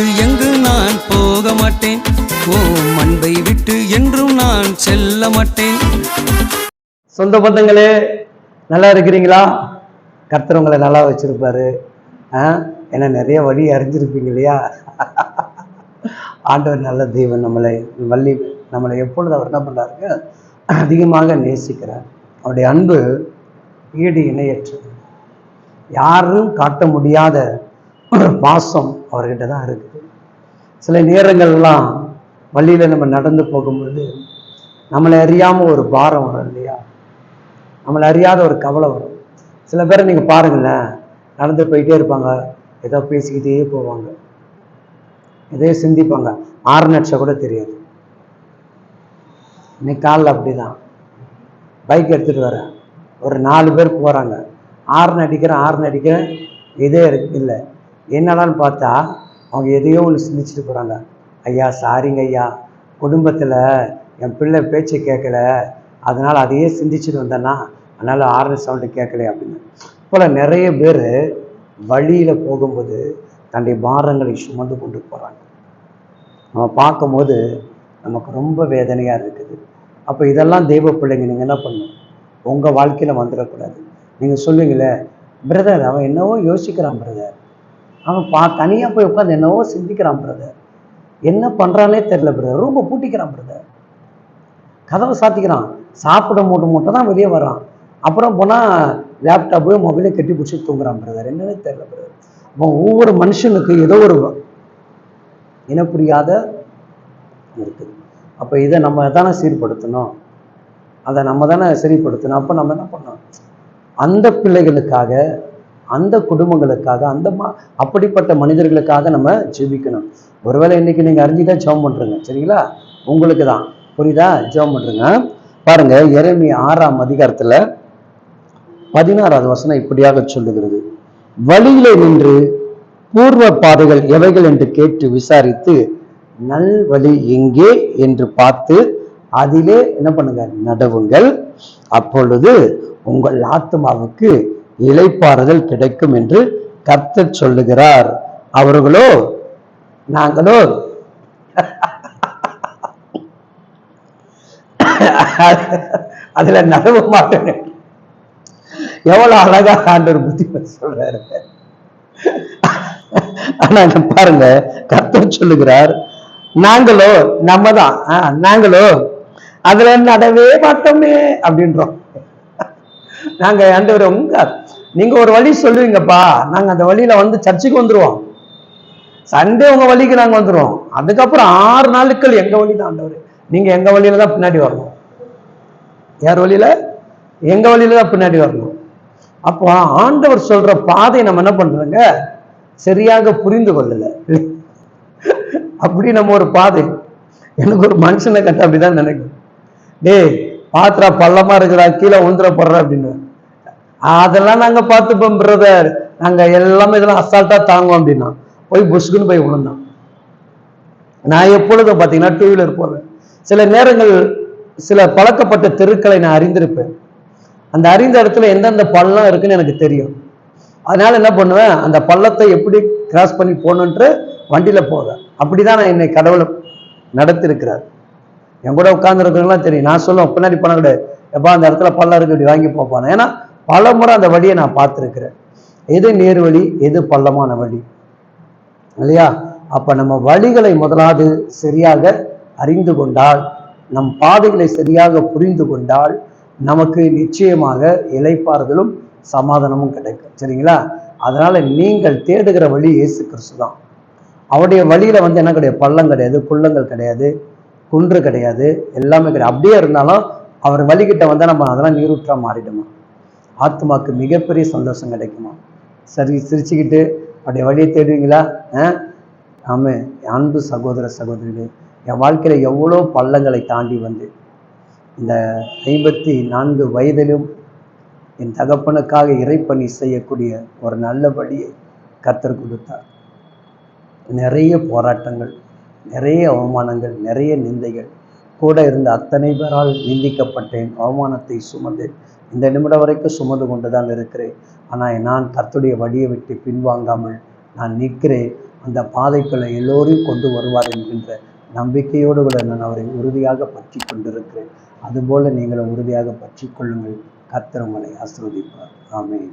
விட்டு எங்கு நான் போக மாட்டேன்? ஓ அன்பை விட்டு என்றும் நான் செல்ல மாட்டேன். சொந்த பந்தங்களே நல்லா இருக்கிறீங்களா? கர்த்தர் உங்களை நல்லா வச்சுருப்பாரு. ஏன்னா நிறைய வழி அறிஞ்சிருப்பீங்க இல்லையா? ஆண்டவர் நல்ல தெய்வம் நம்மளை வள்ளி நம்மளை எப்பொழுது அவர் என்ன பண்ணுறாருங்க அதிகமாக நேசிக்கிறார். அவருடைய அன்பு ஈடு இணையற்று யாரும் காட்ட முடியாத பாசம் அவர்கிட்ட தான் இருக்குது. சில நேரங்கள்லாம் வழியில் நம்ம நடந்து போகும்போது நம்மளை அறியாமல் ஒரு பாரம் வரும் இல்லையா? நம்மளை அறியாத ஒரு கவலை வரும். சில பேரை நீங்கள் பாருங்களேன் நடந்து போயிட்டே இருப்பாங்க ஏதோ பேசிக்கிட்டே போவாங்க. எதையோ சிந்திப்பாங்க. ஆறு நட்சம் கூட தெரியாது. இன்னைக்கு காலைல அப்படிதான். பைக் எடுத்துகிட்டு வரேன் ஒரு நாலு பேர் போகிறாங்க ஆறுன்னு அடிக்கிறேன் ஆறுன்னு அடிக்கிறேன். இதே இருக்கு இல்லை. என்னடான்னு பார்த்தா அவங்க எதையோ ஒன்று சிந்திச்சுட்டு போகிறாங்க ஐயா சாரிங்க ஐயா. குடும்பத்தில் என் பிள்ளை பேச்சு கேட்கல. அதனால் அதையே சிந்திச்சுட்டு வந்தேன்னா அதனால் ஆர்எஸ் சவுண்டு கேட்கல அப்படின்னு. போல் நிறைய பேர் வழியில் போகும்போது தன்னுடைய பாரங்களை சுமந்து கொண்டு போகிறாங்க நம்ம பார்க்கும்போது நமக்கு ரொம்ப வேதனையாக இருக்குது. அப்போ இதெல்லாம் தெய்வ பிள்ளைங்க நீங்கள் என்ன பண்ணணும்? உங்கள் வாழ்க்கையில் வந்துடக்கூடாது. நீங்கள் சொல்லுவீங்களே பிரதர் அவன் என்னவோ யோசிக்கிறான் பிரதர் அவன் பா தனியாக போய் உட்காந்து என்னவோ சிந்திக்கிறான் பிரதர் என்ன பண்ணுறானே தெரில பிரதர் ரொம்ப பூட்டிக்கிறான் பிரதர் கதவை சாத்திக்கிறான். சாப்பிட மூட்டை மூட்டை தான் வெளியே வரான் அப்புறம் போனால் லேப்டாப்பு மொபைலையும் கட்டி பிடிச்சி தூங்குறான் பிரதர் என்னன்னே தெரில பிரதர் அப்போ ஒவ்வொரு மனுஷனுக்கு ஏதோ ஒரு இன புரியாத இருக்குது அப்போ இதை நம்ம தானே சீர்படுத்தணும்? அதை நம்ம தானே சரிப்படுத்தணும்? அப்போ நம்ம என்ன பண்ணோம் அந்த பிள்ளைகளுக்காக அந்த குடும்பங்களுக்காக அந்த மா அப்படிப்பட்ட மனிதர்களுக்காக நம்ம ஜெபிக்கணும். ஒருவேளை இன்னைக்கு நீங்கள் அறிஞ்சிட்டா ஜெபம் பண்ணுறங்க சரிங்களா? உங்களுக்கு தான். புரியுதா? ஜெபம் பண்ணுறங்க பாருங்க இறைமை ஆறாம் அதிகாரத்தில் பதினாறாவது வசனம் இப்படியாக சொல்லுகிறது. வழியிலே நின்று பூர்வ பாதைகள் எவைகள் என்று கேட்டு விசாரித்து நல் வழி எங்கே என்று பார்த்து அதிலே என்ன பண்ணுங்க? நடவுங்கள். அப்பொழுது உங்கள் ஆத்மாவுக்கு இலைப்பாறுதல் கிடைக்கும் என்று கர்த்தர் சொல்லுகிறார். அவர்களோ நாங்களோ. அதுல நடவு மாட்டேன் எவ்வளவு அழகா ஆண்டவர் புத்தி சொல்றாரு. ஆனா பாருங்க கர்த்தர் சொல்லுகிறார் நாங்களோ நம்ம தான். நாங்களோ. அதுல நடவே மாட்டோமே அப்படின்றோம். நாங்க ஆண்டவர் உங்க நீங்க ஒரு வழி சொல்லுவீங்கப்பா. நாங்க அந்த வழியில வந்து சர்ச்சுக்கு வந்துருவோம். சண்டே உங்க வழிக்கு நாங்க வந்துருவோம். அதுக்கப்புறம் ஆறு நாளுக்கள் எங்க வழி தான் ஆண்டவர். நீங்க எங்க வழியில தான் பின்னாடி வரணும். யார் வழியில? எங்க வழியில தான் பின்னாடி வரணும். அப்போ ஆண்டவர் சொல்ற பாதை நம்ம என்ன பண்றோங்க? சரியாக புரிந்து கொள்ளல. அப்படி நம்ம ஒரு பாதை. எனக்கு ஒரு மனுஷனை கட்ட அப்படிதான் நினைக்கும். டேய் பாத்திரா பள்ளமா இருக்கிறா கீழே உந்துர போடுற அப்படின்னு. அதெல்லாம் நாங்க பார்த்துப்போம் பிரதர் நாங்க எல்லாமே இதெல்லாம் அசால்ட்டா தாங்குவோம் அப்படின்னா போய் புஷ்குன்னு போய் விழுந்தான். நான் எப்பொழுதும் பார்த்தீங்கன்னா டூ வீலர் போவேன். சில நேரங்கள் சில பழக்கப்பட்ட தெருக்களை நான் அறிந்திருப்பேன். அந்த அறிந்த இடத்துல எந்தெந்த பள்ளம் இருக்குன்னு எனக்கு தெரியும். அதனால என்ன பண்ணுவேன் அந்த பள்ளத்தை எப்படி கிராஸ் பண்ணி போகணுன்ற வண்டியில போவேன். அப்படிதான் நான் என்னை கடவுளை நடத்திருக்கிறார் என் கூட உட்கார்ந்துருக்கிறவங்களாம் தெரியும். நான் சொல்லுவேன் பின்னாடி போன கூட எப்பா அந்த இடத்துல பள்ளம் இருக்கு இப்படி வாங்கி போப்பானே ஏன்னா பல முறை அந்த வழியை நான் பார்த்துருக்கிறேன். எது நேர் வழி எது பள்ளமான வழி. இல்லையா? அப்போ நம்ம வழிகளை முதலாவது சரியாக அறிந்து கொண்டால் நம் பாதைகளை சரியாக புரிந்து கொண்டால் நமக்கு நிச்சயமாக இலைப்பாறுதலும் சமாதானமும் கிடைக்கும். சரிங்களா? அதனால் நீங்கள் தேடுகிற வழி இயேசு கிறிஸ்து தான். அவருடைய வழியில் வந்து என்ன கிடையாது? பள்ளம் கிடையாது குள்ளங்கள் கிடையாது குன்று கிடையாது எல்லாமே கிடையாது. அப்படியே இருந்தாலும் அவர் வழிகிட்ட வந்தால் நம்ம அதெல்லாம் நீரூற்றாக மாறிடுமா? ஆத்மாவுக்கு மிகப்பெரிய சந்தோஷம் கிடைக்குமா? சரி சிரிச்சுக்கிட்டு அப்படியே வழியை தேடுவீங்களா? ஆமே அன்பு சகோதர சகோதரிகளே என் வாழ்க்கையில எவ்வளோ பள்ளங்களை தாண்டி வந்து இந்த ஐம்பத்தி நான்கு வயதிலும் என் தகப்பனுக்காக இறைப்பணி செய்யக்கூடிய ஒரு நல்ல வழியை கத்தர் கொடுத்தார். நிறைய போராட்டங்கள் நிறைய அவமானங்கள் நிறைய நிந்தைகள் கூட இருந்த அத்தனை பேரால் நிந்திக்கப்பட்டேன் அவமானத்தை சுமந்தேன். இந்த நிமிடம் வரைக்கும் சுமந்து கொண்டு தான் இருக்கிறேன். ஆனால் நான் கர்த்துடைய வழியை விட்டு பின்வாங்காமல் நான் நிற்கிறேன். அந்த பாதைக்குள்ள எல்லோரையும் கொண்டு வருவார் என்கின்ற நம்பிக்கையோடு கூட நான் அவரை உறுதியாக பற்றி கொண்டிருக்கிறேன். அதுபோல நீங்களும் உறுதியாக பற்றி கொள்ளுங்கள். கர்த்தர் உங்களை ஆசீர்வதிப்பார். ஆமென்.